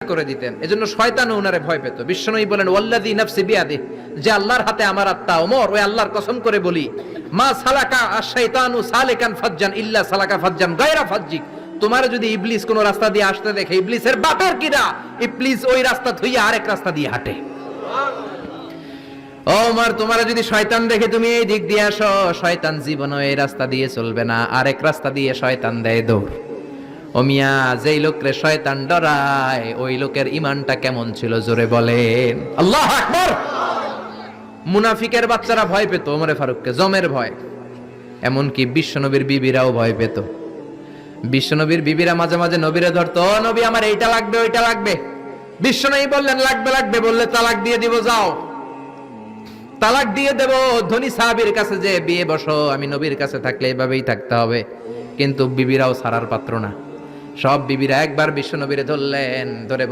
করে দিতেন। এজন্য শয়তান উনারে ভয় পেত। বিশ্বনবী বলেন, ওয়াল্লাযী নাফসি বিয়াদি যে আল্লাহর হাতে আমার আত্মা ওমর ওই আল্লাহর কসম করে বলি, মা সালাকা আশ-শাইতানু সালিকান ফাজ্জান ইল্লা সালাকা ফাজ্জান গায়রা ফাজ্জিক তোমার যদি ইবলিস কোন রাস্তা দিয়ে আসতে দেখে, ইবলিসের বাপের কিনা ইবলিস ওই রাস্তা থুইয়া আরেক রাস্তা দিয়ে হাঁটে। ওমর তোমার যদি শয়তান দেখে তুমি এই দিক দিয়ে আসো, শয়তান জীবনও এই রাস্তা দিয়ে চলবে না। আরেক রাস্তা দিয়ে শয়তান দেয় দৌড়। ও মিয়া, যেই লোকরে শয়তান ডরায়, ওই লোকের ইমানটা কেমন ছিল জোরে বলেন আল্লাহ আকবার! মুনাফিকের বাচ্চারা ভয় পেত ওমরে ফারুককে, জমের ভয়। এমনকি বিশ্বনবীর বিবিরাও ভয় পেত। বিশ্বনবীর বিবিরা মাঝে মাঝে নবীরে ধরতো, "ও নবী, আমার এইটা লাগবে, ওইটা লাগবে। বিশ্বনবী বললেন, লাগবে লাগবে। বললে, তালাক দিয়ে দিব, যাও। তালাক দিয়ে দেব, ধনী সাহাবীর কাছে যে, বিয়ে বসো, আমি নবীর কাছে থাকলে এভাবেই থাকতে হবে। কিন্তু বিবিরাও সারার পাত্র না। সব বিবিরা একবার বিশ্বনবীরে ধরলেন ধরে